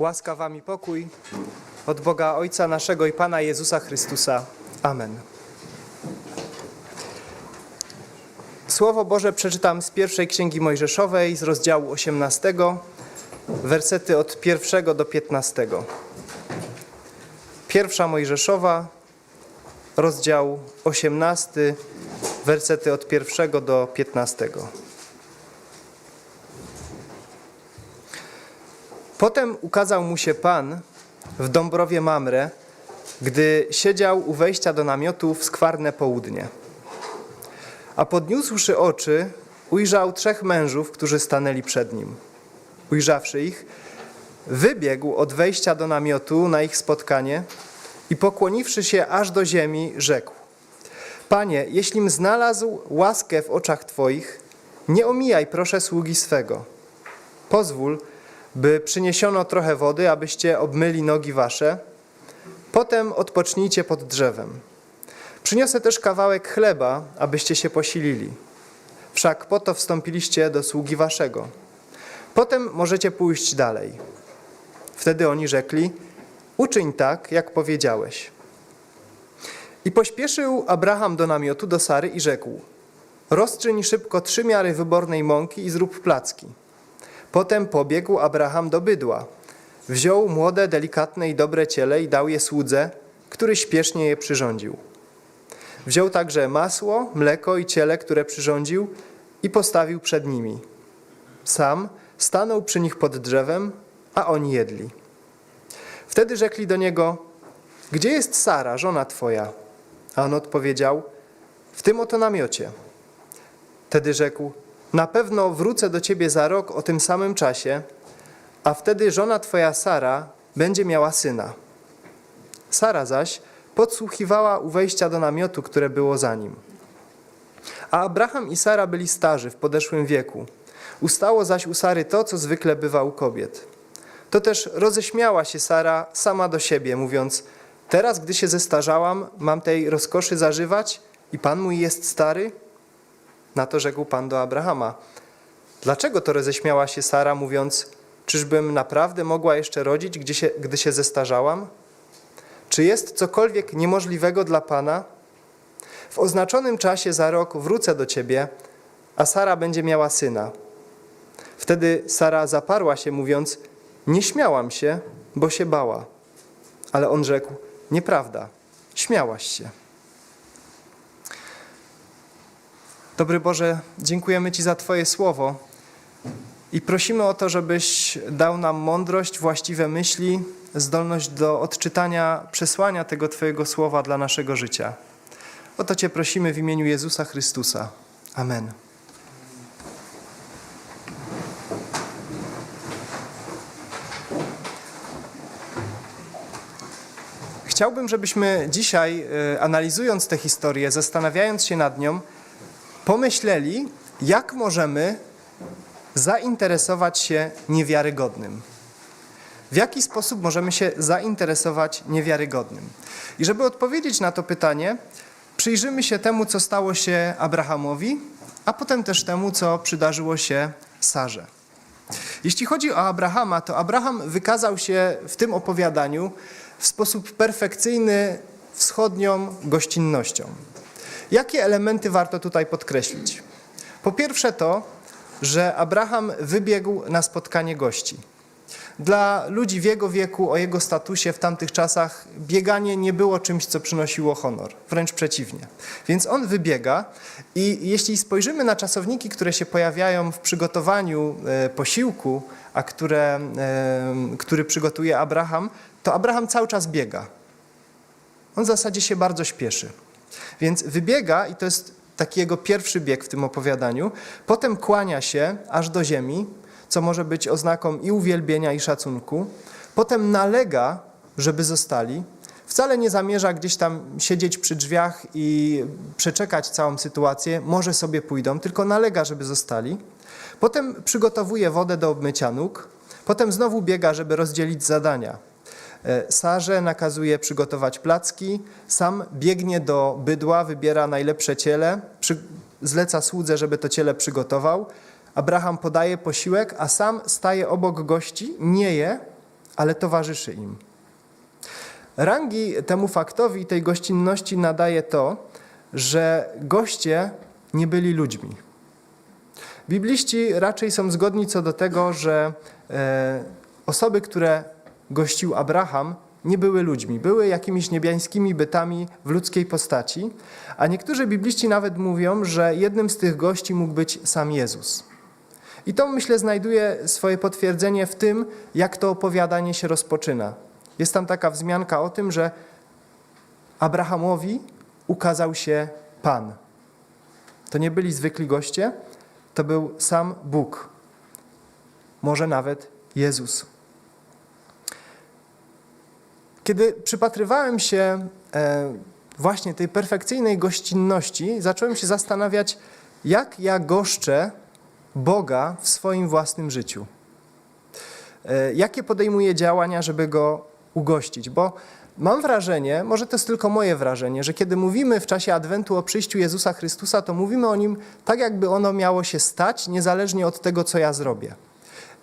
Łaska wam i pokój od Boga Ojca naszego i Pana Jezusa Chrystusa. Amen. Słowo Boże przeczytam z pierwszej Księgi Mojżeszowej z rozdziału 18, wersety od pierwszego do 15. Pierwsza Mojżeszowa, rozdział 18, wersety od pierwszego do 15. Potem ukazał mu się Pan w Dąbrowie Mamre, gdy siedział u wejścia do namiotu w skwarne południe. A podniósłszy oczy, ujrzał trzech mężów, którzy stanęli przed nim. Ujrzawszy ich, wybiegł od wejścia do namiotu na ich spotkanie i pokłoniwszy się aż do ziemi, rzekł: Panie, jeślim znalazł łaskę w oczach Twoich, nie omijaj proszę sługi swego. Pozwól, by przyniesiono trochę wody, abyście obmyli nogi wasze. Potem odpocznijcie pod drzewem. Przyniosę też kawałek chleba, abyście się posilili. Wszak po to wstąpiliście do sługi waszego. Potem możecie pójść dalej. Wtedy oni rzekli: Uczyń tak, jak powiedziałeś. I pośpieszył Abraham do namiotu do Sary i rzekł: Rozczyń szybko trzy miary wybornej mąki i zrób placki. Potem pobiegł Abraham do bydła. Wziął młode, delikatne i dobre ciele i dał je słudze, który śpiesznie je przyrządził. Wziął także masło, mleko i ciele, które przyrządził i postawił przed nimi. Sam stanął przy nich pod drzewem, a oni jedli. Wtedy rzekli do niego: Gdzie jest Sara, żona twoja? A on odpowiedział: W tym oto namiocie. Wtedy rzekł: Na pewno wrócę do ciebie za rok o tym samym czasie, a wtedy żona twoja Sara będzie miała syna. Sara zaś podsłuchiwała u wejścia do namiotu, które było za nim. A Abraham i Sara byli starzy w podeszłym wieku. Ustało zaś u Sary to, co zwykle bywa u kobiet. To też roześmiała się Sara sama do siebie, mówiąc: Teraz, gdy się zestarzałam, mam tej rozkoszy zażywać i pan mój jest stary? Na to rzekł Pan do Abrahama: Dlaczego to roześmiała się Sara, mówiąc: Czyżbym naprawdę mogła jeszcze rodzić, gdy się, gdy się zestarzałam? Czy jest cokolwiek niemożliwego dla Pana? W oznaczonym czasie za rok wrócę do ciebie, a Sara będzie miała syna. Wtedy Sara zaparła się, mówiąc: Nie śmiałam się, bo się bała. Ale on rzekł: Nieprawda, śmiałaś się. Dobry Boże, dziękujemy Ci za Twoje słowo i prosimy o to, żebyś dał nam mądrość, właściwe myśli, zdolność do odczytania przesłania tego Twojego słowa dla naszego życia. O to Cię prosimy w imieniu Jezusa Chrystusa. Amen. Chciałbym, żebyśmy dzisiaj, e, analizując tę historię, zastanawiając się nad nią, pomyśleli, jak możemy zainteresować się niewiarygodnym. W jaki sposób możemy się zainteresować niewiarygodnym? I żeby odpowiedzieć na to pytanie, przyjrzymy się temu, co stało się Abrahamowi, a potem też temu, co przydarzyło się Sarze. Jeśli chodzi o Abrahama, to Abraham wykazał się w tym opowiadaniu w sposób perfekcyjny wschodnią gościnnością. Jakie elementy warto tutaj podkreślić? Po pierwsze to, że Abraham wybiegł na spotkanie gości. Dla ludzi w jego wieku, o jego statusie w tamtych czasach, bieganie nie było czymś, co przynosiło honor, wręcz przeciwnie. Więc on wybiega i jeśli spojrzymy na czasowniki, które się pojawiają w przygotowaniu e, posiłku, a które, e, który przygotuje Abraham, to Abraham cały czas biega. On w zasadzie się bardzo śpieszy. Więc wybiega i to jest taki jego pierwszy bieg w tym opowiadaniu. Potem kłania się aż do ziemi, co może być oznaką i uwielbienia, i szacunku. Potem nalega, żeby zostali. Wcale nie zamierza gdzieś tam siedzieć przy drzwiach i przeczekać całą sytuację. Może sobie pójdą, tylko nalega, żeby zostali. Potem przygotowuje wodę do obmycia nóg. Potem znowu biega, żeby rozdzielić zadania. E, Sarze nakazuje przygotować placki, sam biegnie do bydła, wybiera najlepsze ciele, przy, zleca słudze, żeby to ciele przygotował. Abraham podaje posiłek, a sam staje obok gości, nie je, ale towarzyszy im. Rangi temu faktowi, tej gościnności nadaje to, że goście nie byli ludźmi. Bibliści raczej są zgodni co do tego, że e, osoby, które gościł Abraham, nie były ludźmi, były jakimiś niebiańskimi bytami w ludzkiej postaci, a niektórzy bibliści nawet mówią, że jednym z tych gości mógł być sam Jezus. I to myślę znajduje swoje potwierdzenie w tym, jak to opowiadanie się rozpoczyna. Jest tam taka wzmianka o tym, że Abrahamowi ukazał się Pan. To nie byli zwykli goście, to był sam Bóg, może nawet Jezus. Kiedy przypatrywałem się e, właśnie tej perfekcyjnej gościnności, zacząłem się zastanawiać, jak ja goszczę Boga w swoim własnym życiu. E, jakie podejmuję działania, żeby go ugościć? Bo mam wrażenie, może to jest tylko moje wrażenie, że kiedy mówimy w czasie Adwentu o przyjściu Jezusa Chrystusa, to mówimy o nim tak, jakby ono miało się stać, niezależnie od tego, co ja zrobię.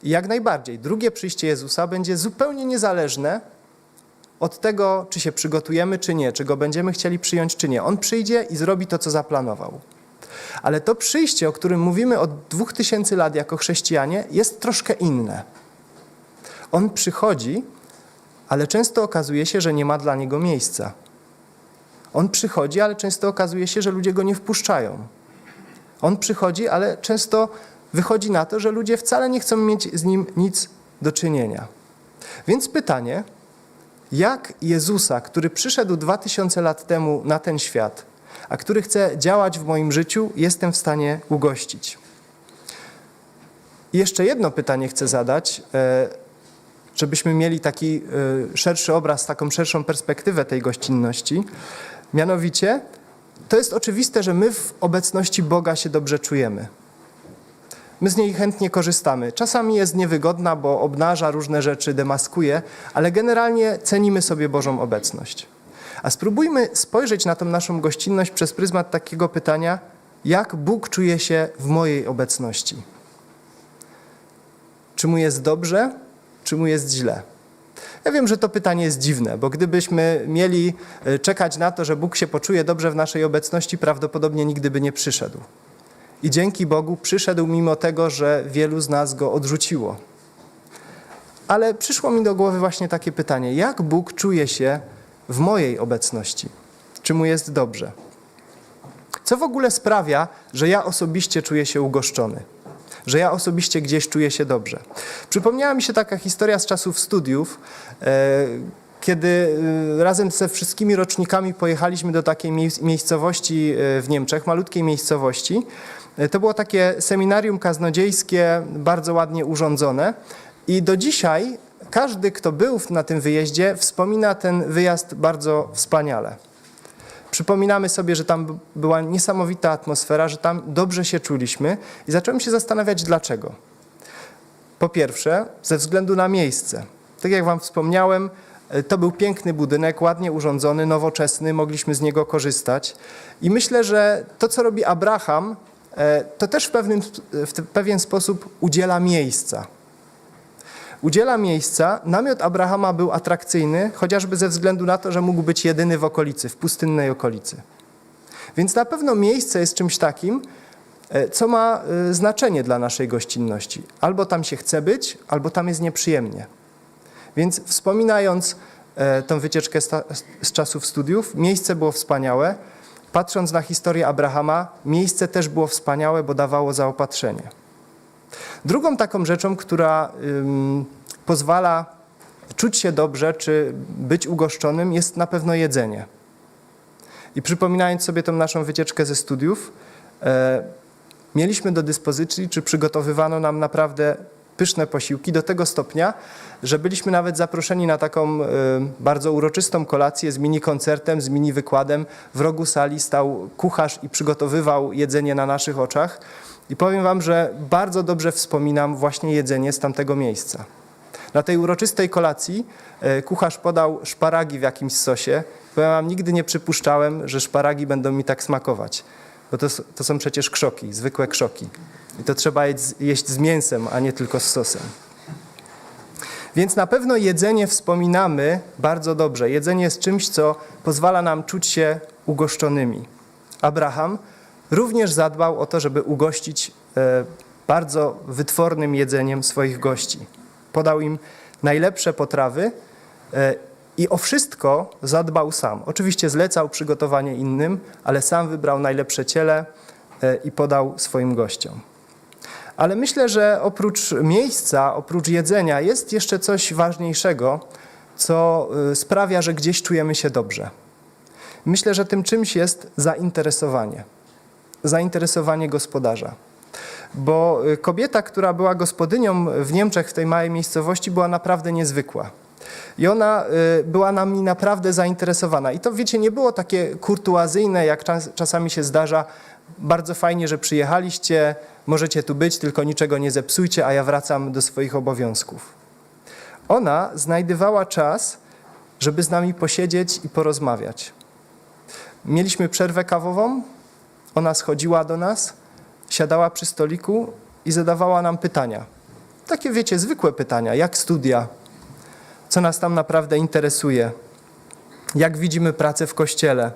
Jak najbardziej, drugie przyjście Jezusa będzie zupełnie niezależne od tego, czy się przygotujemy, czy nie, czy go będziemy chcieli przyjąć, czy nie. On przyjdzie i zrobi to, co zaplanował. Ale to przyjście, o którym mówimy od dwóch tysięcy lat jako chrześcijanie, jest troszkę inne. On przychodzi, ale często okazuje się, że nie ma dla niego miejsca. On przychodzi, ale często okazuje się, że ludzie go nie wpuszczają. On przychodzi, ale często wychodzi na to, że ludzie wcale nie chcą mieć z nim nic do czynienia. Więc pytanie, jak Jezusa, który przyszedł dwa tysiące lat temu na ten świat, a który chce działać w moim życiu, jestem w stanie ugościć? I jeszcze jedno pytanie chcę zadać, e, żebyśmy mieli taki e, szerszy obraz, taką szerszą perspektywę tej gościnności. Mianowicie, to jest oczywiste, że my w obecności Boga się dobrze czujemy. My z niej chętnie korzystamy. Czasami jest niewygodna, bo obnaża różne rzeczy, demaskuje, ale generalnie cenimy sobie Bożą obecność. A spróbujmy spojrzeć na tą naszą gościnność przez pryzmat takiego pytania, jak Bóg czuje się w mojej obecności. Czy mu jest dobrze, czy mu jest źle? Ja wiem, że to pytanie jest dziwne, bo gdybyśmy mieli e, czekać na to, że Bóg się poczuje dobrze w naszej obecności, prawdopodobnie nigdy by nie przyszedł. I dzięki Bogu przyszedł mimo tego, że wielu z nas go odrzuciło. Ale przyszło mi do głowy właśnie takie pytanie: jak Bóg czuje się w mojej obecności? Czy mu jest dobrze? Co w ogóle sprawia, że ja osobiście czuję się ugoszczony? Że ja osobiście gdzieś czuję się dobrze? Przypomniała mi się taka historia z czasów studiów, e, kiedy e, razem ze wszystkimi rocznikami pojechaliśmy do takiej miejscowości e, w Niemczech, malutkiej miejscowości. To było takie seminarium kaznodziejskie, bardzo ładnie urządzone. I do dzisiaj każdy, kto był na tym wyjeździe, wspomina ten wyjazd bardzo wspaniale. Przypominamy sobie, że tam była niesamowita atmosfera, że tam dobrze się czuliśmy i zacząłem się zastanawiać dlaczego. Po pierwsze, ze względu na miejsce. Tak jak Wam wspomniałem, to był piękny budynek, ładnie urządzony, nowoczesny, mogliśmy z niego korzystać. I myślę, że to, co robi Abraham, to też w, pewnym, w pewien sposób udziela miejsca. Udziela miejsca. Namiot Abrahama był atrakcyjny, chociażby ze względu na to, że mógł być jedyny w okolicy, w pustynnej okolicy. Więc na pewno miejsce jest czymś takim, co ma znaczenie dla naszej gościnności. Albo tam się chce być, albo tam jest nieprzyjemnie. Więc wspominając tą wycieczkę z czasów studiów, miejsce było wspaniałe. Patrząc na historię Abrahama, miejsce też było wspaniałe, bo dawało zaopatrzenie. Drugą taką rzeczą, która ym, pozwala czuć się dobrze czy być ugoszczonym, jest na pewno jedzenie. I przypominając sobie tą naszą wycieczkę ze studiów, e, mieliśmy do dyspozycji, czy przygotowywano nam naprawdę pyszne posiłki do tego stopnia, że byliśmy nawet zaproszeni na taką y, bardzo uroczystą kolację z mini koncertem, z mini wykładem. W rogu sali stał kucharz i przygotowywał jedzenie na naszych oczach. I powiem wam, że bardzo dobrze wspominam właśnie jedzenie z tamtego miejsca. Na tej uroczystej kolacji y, kucharz podał szparagi w jakimś sosie. Powiem wam, nigdy nie przypuszczałem, że szparagi będą mi tak smakować. Bo to, to są przecież krzoki, zwykłe krzoki. I to trzeba jeść, z mięsem, a nie tylko z sosem. Więc na pewno jedzenie wspominamy bardzo dobrze. Jedzenie jest czymś, co pozwala nam czuć się ugoszczonymi. Abraham również zadbał o to, żeby ugościć e, bardzo wytwornym jedzeniem swoich gości. Podał im najlepsze potrawy e, i o wszystko zadbał sam. Oczywiście zlecał przygotowanie innym, ale sam wybrał najlepsze ciele e, i podał swoim gościom. Ale myślę, że oprócz miejsca, oprócz jedzenia jest jeszcze coś ważniejszego, co y, sprawia, że gdzieś czujemy się dobrze. Myślę, że tym czymś jest zainteresowanie. Zainteresowanie gospodarza. Bo y, kobieta, która była gospodynią w Niemczech, w tej małej miejscowości, była naprawdę niezwykła. I ona y, była nami naprawdę zainteresowana. I to, wiecie, nie było takie kurtuazyjne, jak czas, czasami się zdarza. Bardzo fajnie, że przyjechaliście, możecie tu być, tylko niczego nie zepsujcie, a ja wracam do swoich obowiązków. Ona znajdowała czas, żeby z nami posiedzieć i porozmawiać. Mieliśmy przerwę kawową, ona schodziła do nas, siadała przy stoliku i zadawała nam pytania. Takie, wiecie, zwykłe pytania, jak studia, co nas tam naprawdę interesuje, jak widzimy pracę w kościele,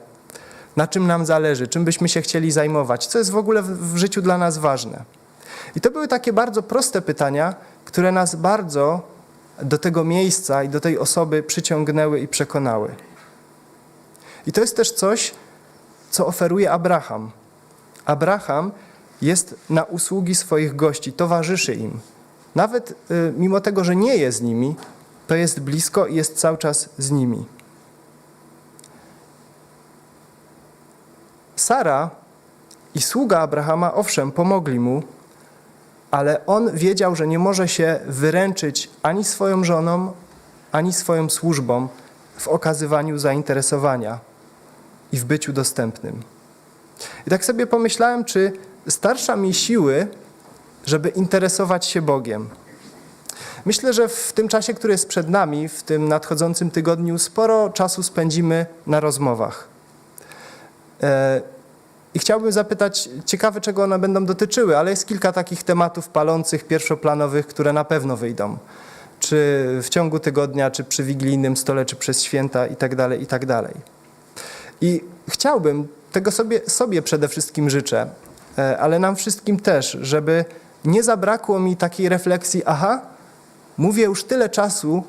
na czym nam zależy, czym byśmy się chcieli zajmować, co jest w ogóle w, życiu dla nas ważne. I to były takie bardzo proste pytania, które nas bardzo do tego miejsca i do tej osoby przyciągnęły i przekonały. I to jest też coś, co oferuje Abraham. Abraham jest na usługi swoich gości, towarzyszy im. Nawet y, mimo tego, że nie jest z nimi, to jest blisko i jest cały czas z nimi. Sara i sługa Abrahama, owszem, pomogli mu, ale on wiedział, że nie może się wyręczyć ani swoją żoną, ani swoją służbą w okazywaniu zainteresowania i w byciu dostępnym. I tak sobie pomyślałem, czy starsza mi siły, żeby interesować się Bogiem. Myślę, że w tym czasie, który jest przed nami, w tym nadchodzącym tygodniu, sporo czasu spędzimy na rozmowach. E, I chciałbym zapytać, ciekawe czego one będą dotyczyły, ale jest kilka takich tematów palących, pierwszoplanowych, które na pewno wyjdą. Czy w ciągu tygodnia, czy przy wigilijnym stole, czy przez święta i tak dalej, i tak. I chciałbym, tego sobie, sobie przede wszystkim życzę, e, ale nam wszystkim też, żeby nie zabrakło mi takiej refleksji, aha, mówię już tyle czasu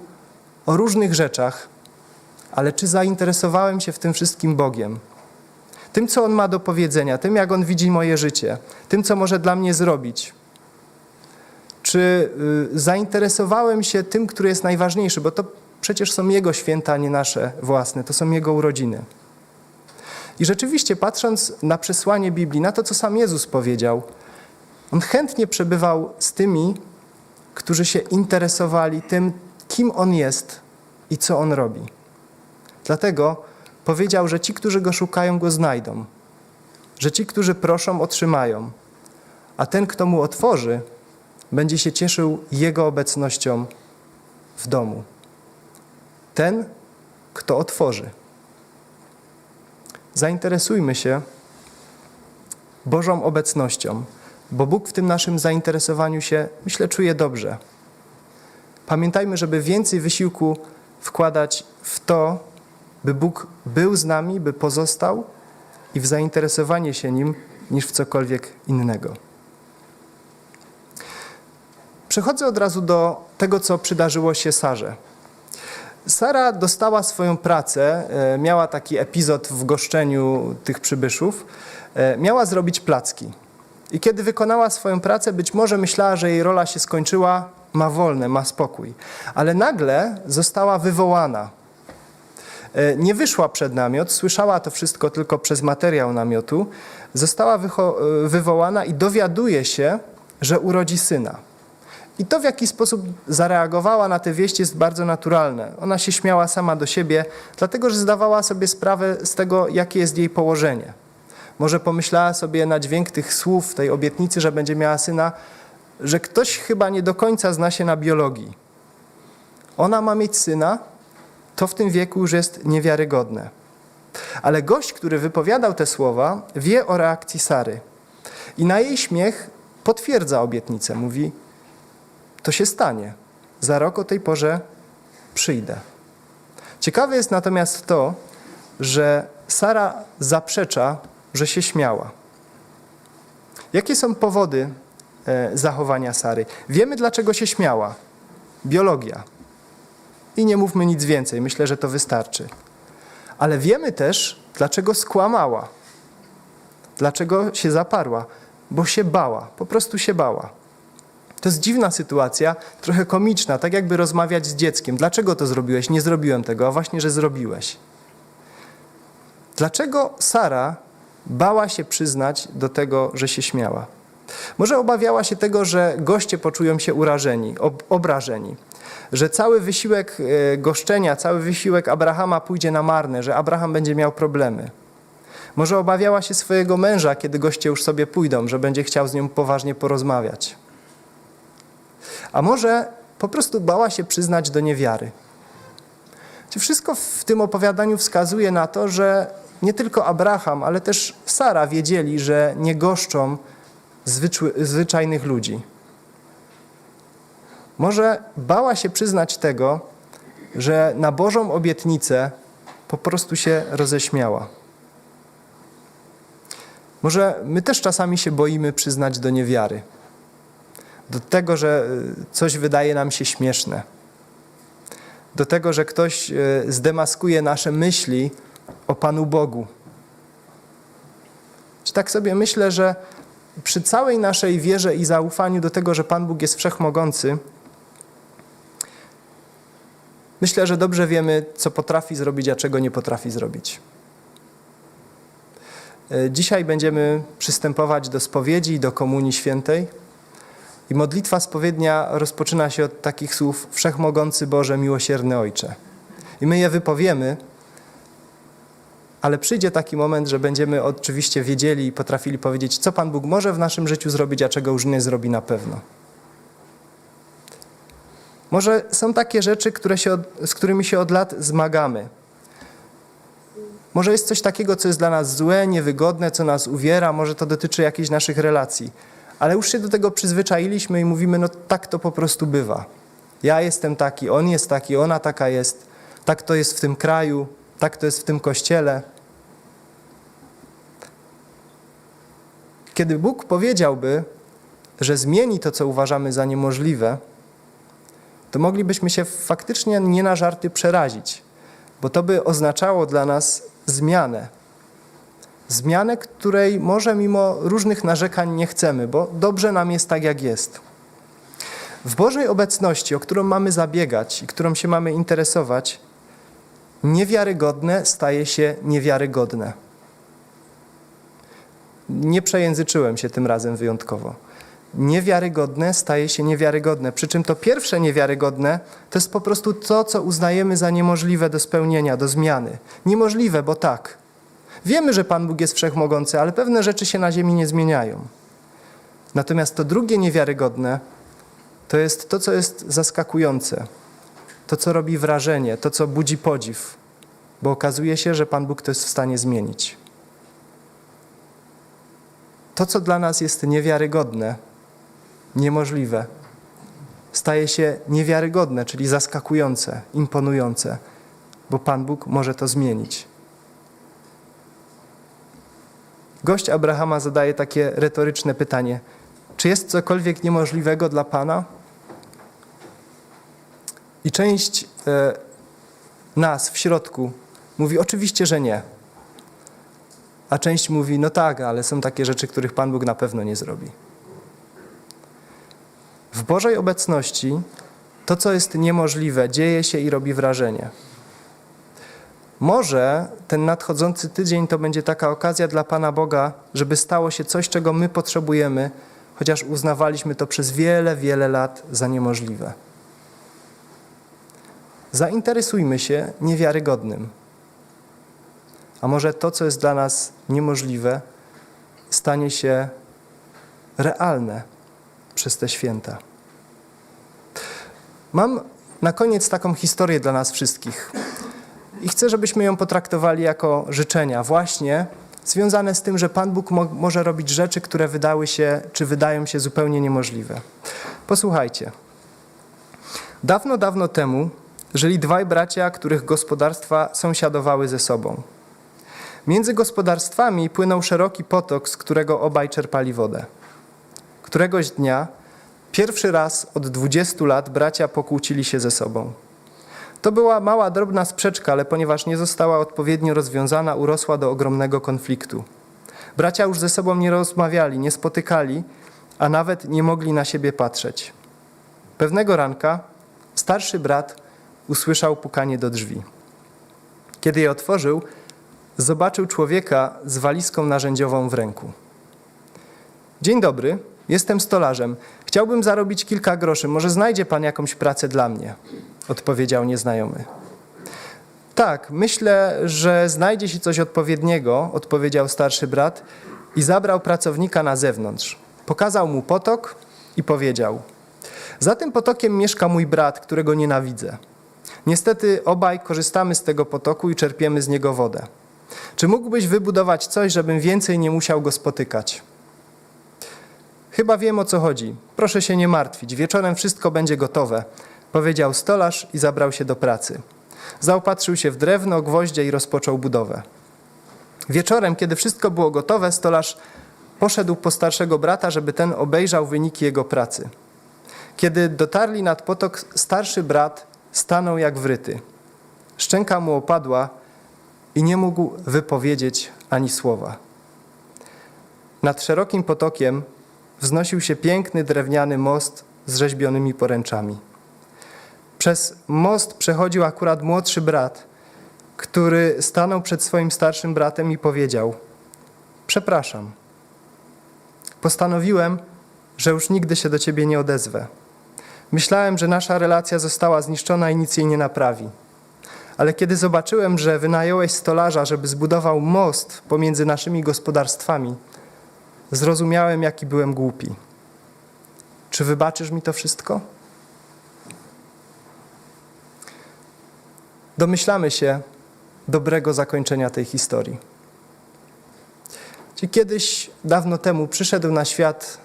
o różnych rzeczach, ale czy zainteresowałem się w tym wszystkim Bogiem? Tym, co On ma do powiedzenia, tym, jak On widzi moje życie, tym, co może dla mnie zrobić. Czy y, zainteresowałem się tym, który jest najważniejszy, bo to przecież są Jego święta, a nie nasze własne, to są Jego urodziny. I rzeczywiście, patrząc na przesłanie Biblii, na to, co sam Jezus powiedział, On chętnie przebywał z tymi, którzy się interesowali tym, kim On jest i co On robi. Dlatego powiedział, że ci, którzy go szukają, go znajdą, że ci, którzy proszą, otrzymają, a ten, kto mu otworzy, będzie się cieszył jego obecnością w domu. Ten, kto otworzy. Zainteresujmy się Bożą obecnością, bo Bóg w tym naszym zainteresowaniu się, myślę, czuje dobrze. Pamiętajmy, żeby więcej wysiłku wkładać w to, by Bóg był z nami, by pozostał i w zainteresowanie się Nim niż w cokolwiek innego. Przechodzę od razu do tego, co przydarzyło się Sarze. Sara dostała swoją pracę, e, miała taki epizod w goszczeniu tych przybyszów, e, miała zrobić placki. I kiedy wykonała swoją pracę, być może myślała, że jej rola się skończyła, ma wolne, ma spokój. Ale nagle została wywołana nie wyszła przed namiot, słyszała to wszystko tylko przez materiał namiotu, została e, wywołana i dowiaduje się, że urodzi syna. I to, w jaki sposób zareagowała na tę wieść, jest bardzo naturalne. Ona się śmiała sama do siebie, dlatego że zdawała sobie sprawę z tego, jakie jest jej położenie. Może pomyślała sobie na dźwięk tych słów, tej obietnicy, że będzie miała syna, że ktoś chyba nie do końca zna się na biologii. Ona ma mieć syna, to w tym wieku już jest niewiarygodne. Ale gość, który wypowiadał te słowa, wie o reakcji Sary. I na jej śmiech potwierdza obietnicę. Mówi: To się stanie. za rok o tej porze przyjdę. Ciekawe jest natomiast to, że Sara zaprzecza, że się śmiała. Jakie są powody e, zachowania Sary? Wiemy, dlaczego się śmiała. Biologia. I nie mówmy nic więcej, myślę, że to wystarczy. Ale wiemy też, dlaczego skłamała. Dlaczego się zaparła? Bo się bała, po prostu się bała. To jest dziwna sytuacja, trochę komiczna, tak jakby rozmawiać z dzieckiem. Dlaczego to zrobiłeś? Nie zrobiłem tego, a właśnie, że zrobiłeś. Dlaczego Sara bała się przyznać do tego, że się śmiała? Może obawiała się tego, że goście poczują się urażeni, ob obrażeni, że cały wysiłek e, goszczenia, cały wysiłek Abrahama pójdzie na marne, że Abraham będzie miał problemy. Może obawiała się swojego męża, kiedy goście już sobie pójdą, że będzie chciał z nią poważnie porozmawiać. A może po prostu bała się przyznać do niewiary. Czy wszystko w tym opowiadaniu wskazuje na to, że nie tylko Abraham, ale też Sara wiedzieli, że nie goszczą zwyczajnych ludzi. Może bała się przyznać tego, że na Bożą obietnicę po prostu się roześmiała. Może my też czasami się boimy przyznać do niewiary, do tego, że y, coś wydaje nam się śmieszne, do tego, że ktoś y, zdemaskuje nasze myśli o Panu Bogu. Czy tak sobie myślę, że przy całej naszej wierze i zaufaniu do tego, że Pan Bóg jest wszechmogący, myślę, że dobrze wiemy, co potrafi zrobić, a czego nie potrafi zrobić. E, Dzisiaj będziemy przystępować do spowiedzi i do Komunii Świętej. I modlitwa spowiednia rozpoczyna się od takich słów: Wszechmogący Boże, miłosierny Ojcze. I my je wypowiemy, ale przyjdzie taki moment, że będziemy oczywiście wiedzieli i potrafili powiedzieć, co Pan Bóg może w naszym życiu zrobić, a czego już nie zrobi na pewno. Może są takie rzeczy, się z którymi się od lat zmagamy. Może jest coś takiego, co jest dla nas złe, niewygodne, co nas uwiera, może to dotyczy jakichś naszych relacji. Ale już się do tego przyzwyczailiśmy i mówimy, no tak to po prostu bywa. Ja jestem taki, on jest taki, ona taka jest, tak to jest w tym kraju, tak to jest w tym kościele. Kiedy Bóg powiedziałby, że zmieni to, co uważamy za niemożliwe, to moglibyśmy się faktycznie nie na żarty przerazić, bo to by oznaczało dla nas zmianę. Zmianę, której może mimo różnych narzekań nie chcemy, bo dobrze nam jest tak, jak jest. W Bożej obecności, o którą mamy zabiegać i którą się mamy interesować, niewiarygodne staje się niewiarygodne. Nie przejęzyczyłem się tym razem wyjątkowo. Niewiarygodne staje się niewiarygodne. Przy czym to pierwsze niewiarygodne to jest po prostu to, co uznajemy za niemożliwe do spełnienia, do zmiany. Niemożliwe, bo tak. Wiemy, że Pan Bóg jest wszechmogący, ale pewne rzeczy się na ziemi nie zmieniają. Natomiast to drugie niewiarygodne to jest to, co jest zaskakujące, to, co robi wrażenie, to, co budzi podziw, bo okazuje się, że Pan Bóg to jest w stanie zmienić. To, co dla nas jest niewiarygodne, niemożliwe, staje się niewiarygodne, czyli zaskakujące, imponujące, bo Pan Bóg może to zmienić. Gość Abrahama zadaje takie retoryczne pytanie: Czy jest cokolwiek niemożliwego dla Pana? I część e, nas w środku mówi: Oczywiście, że nie. A część mówi: No tak, ale są takie rzeczy, których Pan Bóg na pewno nie zrobi. W Bożej obecności to, co jest niemożliwe, dzieje się i robi wrażenie. Może ten nadchodzący tydzień to będzie taka okazja dla Pana Boga, żeby stało się coś, czego my potrzebujemy, chociaż uznawaliśmy to przez wiele, wiele lat za niemożliwe. Zainteresujmy się niewiarygodnym. A może to, co jest dla nas niemożliwe, stanie się realne przez te święta. Mam na koniec taką historię dla nas wszystkich. I chcę, żebyśmy ją potraktowali jako życzenia, właśnie związane z tym, że Pan Bóg mo może robić rzeczy, które wydały się, czy wydają się zupełnie niemożliwe. Posłuchajcie. Dawno, dawno temu żyli dwaj bracia, których gospodarstwa sąsiadowały ze sobą. Między gospodarstwami płynął szeroki potok, z którego obaj czerpali wodę. Któregoś dnia, pierwszy raz od 20 lat, bracia pokłócili się ze sobą. To była mała, drobna sprzeczka, ale ponieważ nie została odpowiednio rozwiązana, urosła do ogromnego konfliktu. Bracia już ze sobą nie rozmawiali, nie spotykali, a nawet nie mogli na siebie patrzeć. Pewnego ranka starszy brat usłyszał pukanie do drzwi. Kiedy je otworzył, zobaczył człowieka z walizką narzędziową w ręku. Dzień dobry, jestem stolarzem. Chciałbym zarobić kilka groszy. Może znajdzie pan jakąś pracę dla mnie? Odpowiedział nieznajomy. Tak, myślę, że znajdzie się coś odpowiedniego, odpowiedział starszy brat i zabrał pracownika na zewnątrz. Pokazał mu potok i powiedział: Za tym potokiem mieszka mój brat, którego nienawidzę. Niestety obaj korzystamy z tego potoku i czerpiemy z niego wodę. Czy mógłbyś wybudować coś, żebym więcej nie musiał go spotykać? Chyba wiem o co chodzi. Proszę się nie martwić. Wieczorem wszystko będzie gotowe, powiedział stolarz i zabrał się do pracy. Zaopatrzył się w drewno, gwoździe i rozpoczął budowę. Wieczorem, kiedy wszystko było gotowe, stolarz poszedł po starszego brata, żeby ten obejrzał wyniki jego pracy. Kiedy dotarli nad potok, starszy brat stanął jak wryty. Szczęka mu opadła i nie mógł wypowiedzieć ani słowa. Nad szerokim potokiem wznosił się piękny drewniany most z rzeźbionymi poręczami. Przez most przechodził akurat młodszy brat, który stanął przed swoim starszym bratem i powiedział: Przepraszam. Postanowiłem, że już nigdy się do ciebie nie odezwę. Myślałem, że nasza relacja została zniszczona i nic jej nie naprawi. Ale kiedy zobaczyłem, że wynająłeś stolarza, żeby zbudował most pomiędzy naszymi gospodarstwami, zrozumiałem, jaki byłem głupi. Czy wybaczysz mi to wszystko? Domyślamy się dobrego zakończenia tej historii. Ci kiedyś, dawno temu, przyszedł na świat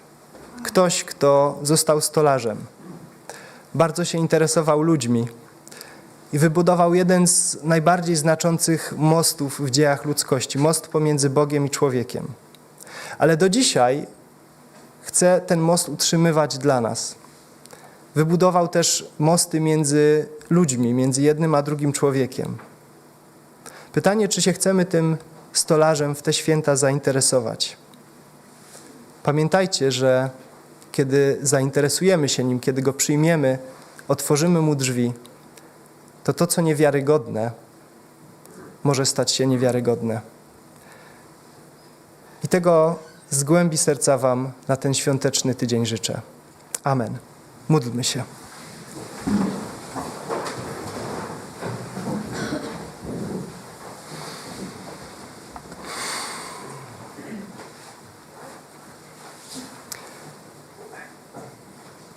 ktoś, kto został stolarzem. Bardzo się interesował ludźmi i wybudował jeden z najbardziej znaczących mostów w dziejach ludzkości most pomiędzy Bogiem i człowiekiem. Ale do dzisiaj chce ten most utrzymywać dla nas. Wybudował też mosty między ludźmi, między jednym a drugim człowiekiem. Pytanie, czy się chcemy tym stolarzem w te święta zainteresować. Pamiętajcie, że kiedy zainteresujemy się nim, kiedy go przyjmiemy, otworzymy mu drzwi, to to, co niewiarygodne, może stać się niewiarygodne. I tego z głębi serca Wam na ten świąteczny tydzień życzę. Amen. Módlmy się.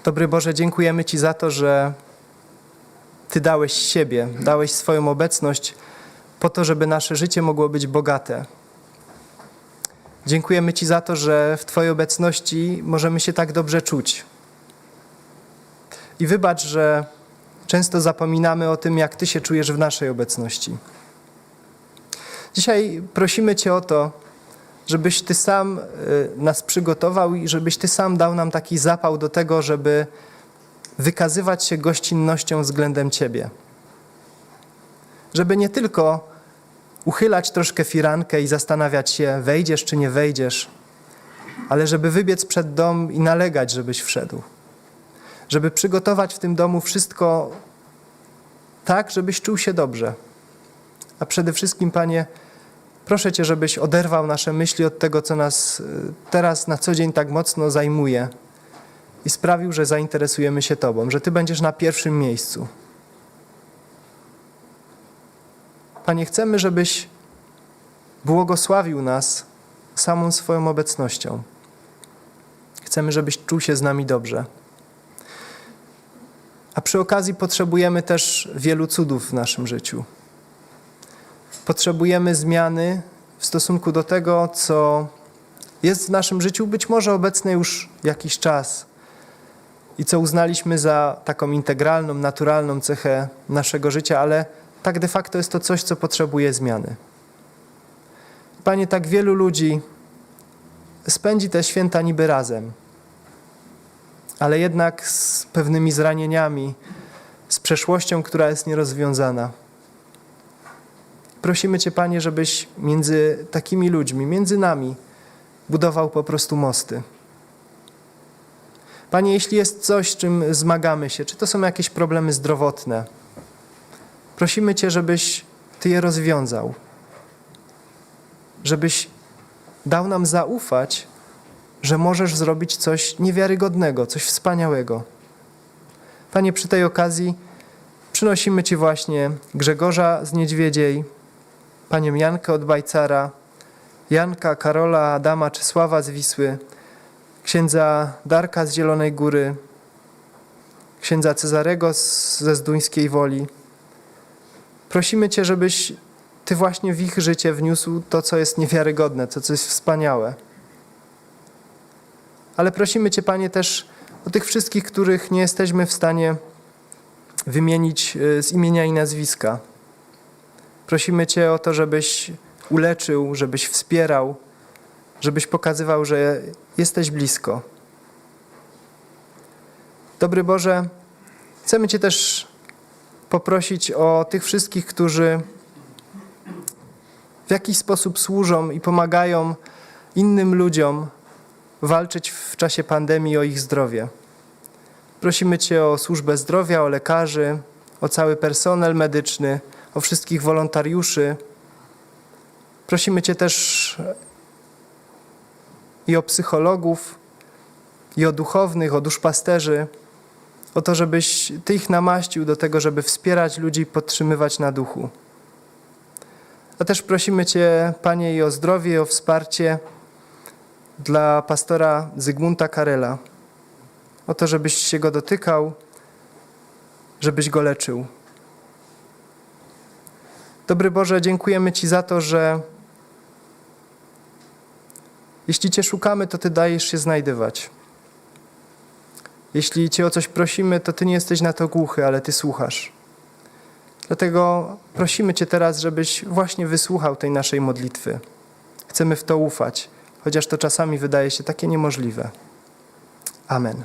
Dobry Boże, dziękujemy Ci za to, że Ty dałeś siebie, dałeś swoją obecność po to, żeby nasze życie mogło być bogate. Dziękujemy Ci za to, że w Twojej obecności możemy się tak dobrze czuć. I wybacz, że często zapominamy o tym, jak Ty się czujesz w naszej obecności. Dzisiaj prosimy Cię o to, żebyś Ty sam y, nas przygotował i żebyś Ty sam dał nam taki zapał do tego, żeby wykazywać się gościnnością względem Ciebie. Żeby nie tylko uchylać troszkę firankę i zastanawiać się, wejdziesz czy nie wejdziesz, ale żeby wybiec przed dom i nalegać, żebyś wszedł. Żeby przygotować w tym domu wszystko tak, żebyś czuł się dobrze. A przede wszystkim, Panie, proszę Cię, żebyś oderwał nasze myśli od tego, co nas y, teraz na co dzień tak mocno zajmuje i sprawił, że zainteresujemy się Tobą, że Ty będziesz na pierwszym miejscu. Panie, chcemy, żebyś błogosławił nas samą swoją obecnością. Chcemy, żebyś czuł się z nami dobrze. A przy okazji potrzebujemy też wielu cudów w naszym życiu. Potrzebujemy zmiany w stosunku do tego, co jest w naszym życiu, być może obecne już jakiś czas, i co uznaliśmy za taką integralną, naturalną cechę naszego życia, ale tak de facto jest to coś, co potrzebuje zmiany. Panie, tak wielu ludzi spędzi te święta niby razem, ale jednak z pewnymi zranieniami, z przeszłością, która jest nierozwiązana. Prosimy Cię, Panie, żebyś między takimi ludźmi, między nami, budował po prostu mosty. Panie, jeśli jest coś, czym zmagamy się, czy to są jakieś problemy zdrowotne, prosimy Cię, żebyś Ty je rozwiązał. Żebyś dał nam zaufać, że możesz zrobić coś niewiarygodnego, coś wspaniałego. Panie, przy tej okazji przynosimy Ci właśnie Grzegorza z Niedźwiedziej, panią Jankę od Bajcara, Janka, Karola, Adama czy Sława z Wisły, księdza Darka z Zielonej Góry, księdza Cezarego ze Zduńskiej Woli. Prosimy Cię, żebyś Ty właśnie w ich życie wniósł to, co jest niewiarygodne, to, co jest wspaniałe. Ale prosimy Cię, Panie, też o tych wszystkich, których nie jesteśmy w stanie wymienić y, z imienia i nazwiska. Prosimy Cię o to, żebyś uleczył, żebyś wspierał, żebyś pokazywał, że jesteś blisko. Dobry Boże, chcemy Cię też poprosić o tych wszystkich, którzy w jakiś sposób służą i pomagają innym ludziom walczyć w czasie pandemii o ich zdrowie. Prosimy Cię o służbę zdrowia, o lekarzy, o cały personel medyczny, o wszystkich wolontariuszy. Prosimy Cię też i o psychologów, i o duchownych, o duszpasterzy, o to, żebyś Ty ich namaścił do tego, żeby wspierać ludzi i podtrzymywać na duchu. A też prosimy Cię, Panie, i o zdrowie, i o wsparcie dla pastora Zygmunta Karela. O to, żebyś się go dotykał, żebyś go leczył. Dobry Boże, dziękujemy Ci za to, że jeśli Cię szukamy, to Ty dajesz się znajdywać. Jeśli Cię o coś prosimy, to Ty nie jesteś na to głuchy, ale Ty słuchasz. Dlatego prosimy Cię teraz, żebyś właśnie wysłuchał tej naszej modlitwy. Chcemy w to ufać, chociaż to czasami wydaje się takie niemożliwe. Amen.